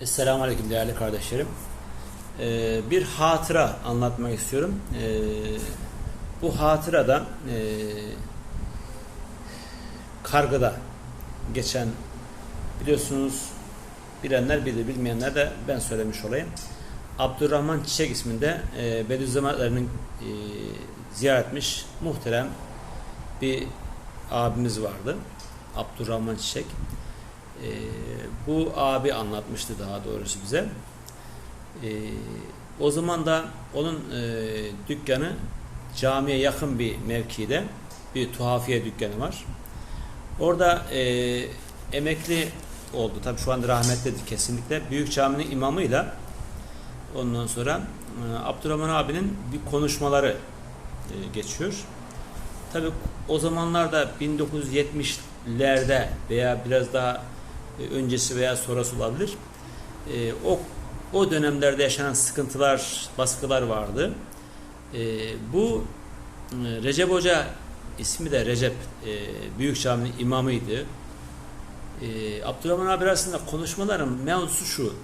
Esselamu Aleyküm değerli kardeşlerim. Ee, bir hatıra anlatmak istiyorum. Ee, bu hatırada e, Kargı'da geçen biliyorsunuz bilenler bilir bilmeyenler de ben söylemiş olayım. Abdurrahman Çiçek isminde e, Bediüzzamanlarının e, ziyaret etmiş muhterem bir abimiz vardı. Abdurrahman Çiçek. E, bu abi anlatmıştı daha doğrusu bize. E, o zaman da onun e, dükkanı camiye yakın bir mevkide bir tuhafiye dükkanı var. Orada e, emekli oldu. Tabi şu anda rahmetlidir kesinlikle. Büyük caminin imamıyla ondan sonra e, Abdurrahman abinin bir konuşmaları e, geçiyor. Tabi o zamanlarda 1970'lerde veya biraz daha öncesi veya sonrası olabilir. E, o o dönemlerde yaşanan sıkıntılar, baskılar vardı. E, bu e, Recep Hoca ismi de Recep e, Büyük Cami'nin imamıydı. E, Abdurrahman abi arasında konuşmaların mevzusu şu.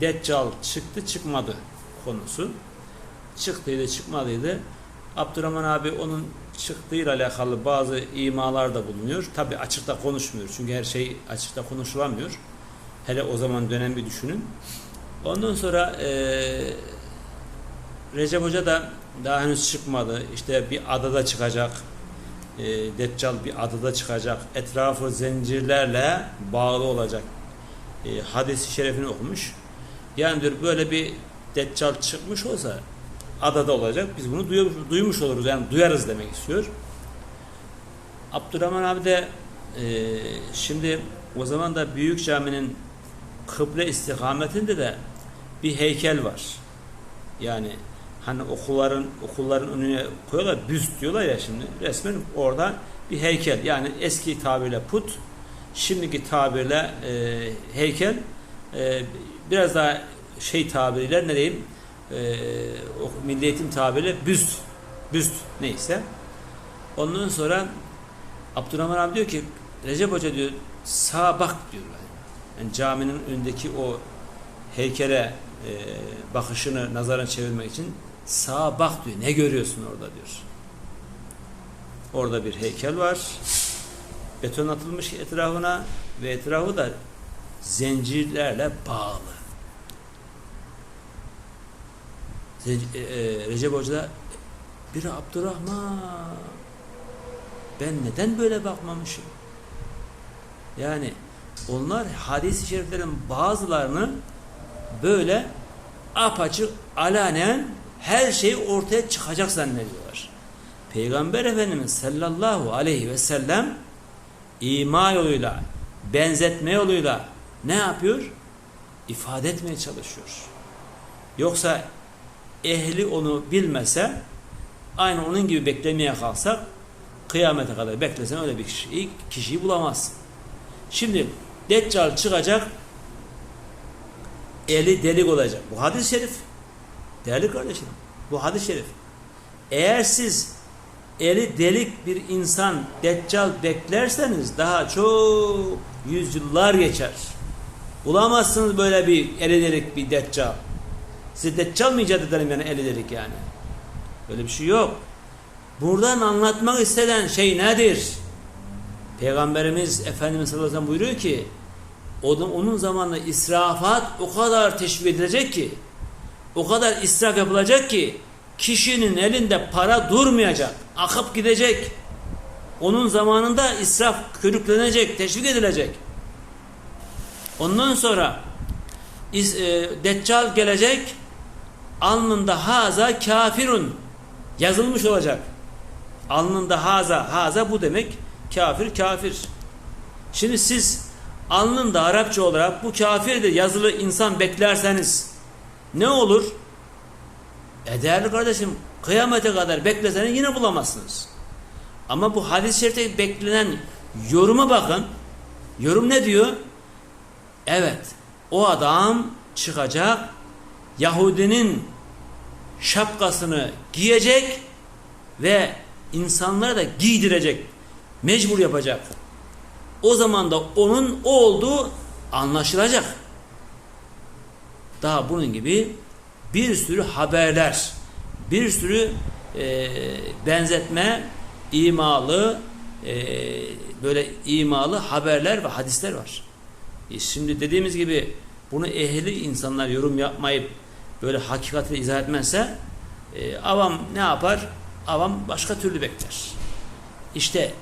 Deccal çıktı çıkmadı konusu. Çıktıydı çıkmadıydı. Abdurrahman abi onun çıktığıyla alakalı bazı imalar da bulunuyor. Tabi açıkta konuşmuyor. Çünkü her şey açıkta konuşulamıyor. Hele o zaman dönem bir düşünün. Ondan sonra e, Recep Hoca da daha henüz çıkmadı. İşte bir adada çıkacak. E, Deccal bir adada çıkacak. Etrafı zincirlerle bağlı olacak. E, hadisi şerefini okumuş. Yani diyor böyle bir Deccal çıkmış olsa adada olacak. Biz bunu duymuş, duymuş oluruz. Yani duyarız demek istiyor. Abdurrahman abi de e, şimdi o zaman da Büyük Cami'nin kıble istikametinde de bir heykel var. Yani hani okulların okulların önüne koyuyorlar büst diyorlar ya şimdi resmen orada bir heykel yani eski tabirle put şimdiki tabirle e, heykel e, biraz daha şey tabiriyle ne diyeyim e, o milli eğitim tabiriyle büst büst neyse ondan sonra Abdurrahman abi diyor ki Recep Hoca diyor sağa bak diyor yani caminin önündeki o heykele e, bakışını nazarına çevirmek için sağa bak diyor. Ne görüyorsun orada diyor. Orada bir heykel var. Beton atılmış etrafına ve etrafı da zincirlerle bağlı. E, e, Recep Hoca bir Abdurrahman ben neden böyle bakmamışım? Yani onlar hadis-i şeriflerin bazılarını böyle apaçık alanen her şey ortaya çıkacak zannediyorlar. Peygamber Efendimiz sallallahu aleyhi ve sellem ima yoluyla, benzetme yoluyla ne yapıyor? İfade etmeye çalışıyor. Yoksa ehli onu bilmese aynı onun gibi beklemeye kalksak kıyamete kadar beklesen öyle bir kişiyi, kişiyi bulamazsın. Şimdi Deccal çıkacak eli delik olacak. Bu hadis-i şerif. Değerli kardeşim, bu hadis-i şerif. Eğer siz eli delik bir insan deccal beklerseniz daha çok yüzyıllar geçer. Bulamazsınız böyle bir eli delik bir deccal. Size deccal mı icat edelim yani eli delik yani? Böyle bir şey yok. Buradan anlatmak istenen şey nedir? Peygamberimiz Efendimiz sallallahu aleyhi ve sellem buyuruyor ki onun zamanında israfat o kadar teşvik edilecek ki o kadar israf yapılacak ki kişinin elinde para durmayacak, akıp gidecek. Onun zamanında israf körüklenecek, teşvik edilecek. Ondan sonra e, Deccal gelecek, alnında haza kafirun yazılmış olacak. Alnında haza, haza bu demek kafir, kafir. Şimdi siz alnında Arapça olarak bu kafirdir yazılı insan beklerseniz ne olur? E değerli kardeşim kıyamete kadar bekleseniz yine bulamazsınız. Ama bu hadis-i şerifte beklenen yoruma bakın. Yorum ne diyor? Evet o adam çıkacak Yahudinin şapkasını giyecek ve insanlara da giydirecek. Mecbur yapacak. O zaman da onun o olduğu anlaşılacak. daha bunun gibi bir sürü haberler, bir sürü e, benzetme, imalı, e, böyle imalı haberler ve hadisler var. E şimdi dediğimiz gibi bunu ehli insanlar yorum yapmayıp böyle hakikati izah etmezse e, avam ne yapar? Avam başka türlü bekler. İşte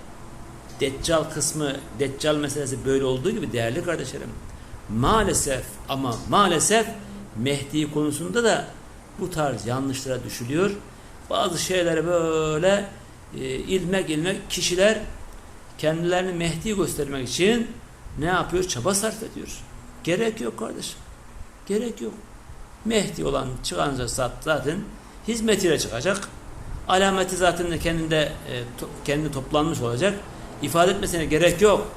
Deccal kısmı, Deccal meselesi böyle olduğu gibi değerli kardeşlerim. Maalesef ama maalesef Mehdi konusunda da bu tarz yanlışlara düşülüyor. Bazı şeyleri böyle e, ilmek ilmek kişiler kendilerini Mehdi göstermek için ne yapıyor? Çaba sarf ediyor. Gerek yok kardeşim. Gerek yok. Mehdi olan çıkan zat zaten hizmetiyle çıkacak. Alameti zaten de kendinde e, to, kendi toplanmış olacak. İfade etmesine gerek yok.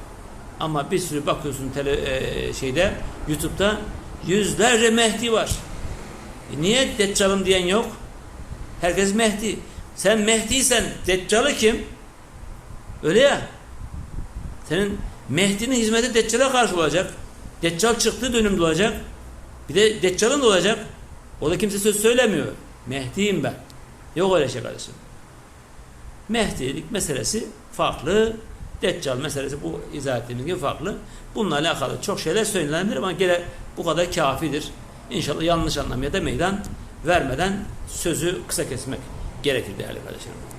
Ama bir sürü bakıyorsun tele, e, şeyde YouTube'da yüzlerce Mehdi var. E niye Deccal'ım diyen yok? Herkes Mehdi. Sen Mehdi'ysen Deccal'ı kim? Öyle ya. Senin Mehdi'nin hizmeti Deccal'a karşı olacak. Deccal çıktığı dönümde olacak. Bir de Deccal'ın da olacak. O da kimse söz söylemiyor. Mehdi'yim ben. Yok öyle şey kardeşim. Mehdilik meselesi farklı. Deccal meselesi bu izah ettiğimiz gibi farklı. Bununla alakalı çok şeyler söylenebilir ama gene bu kadar kafidir. İnşallah yanlış anlamaya da meydan vermeden sözü kısa kesmek gerekir değerli kardeşlerim.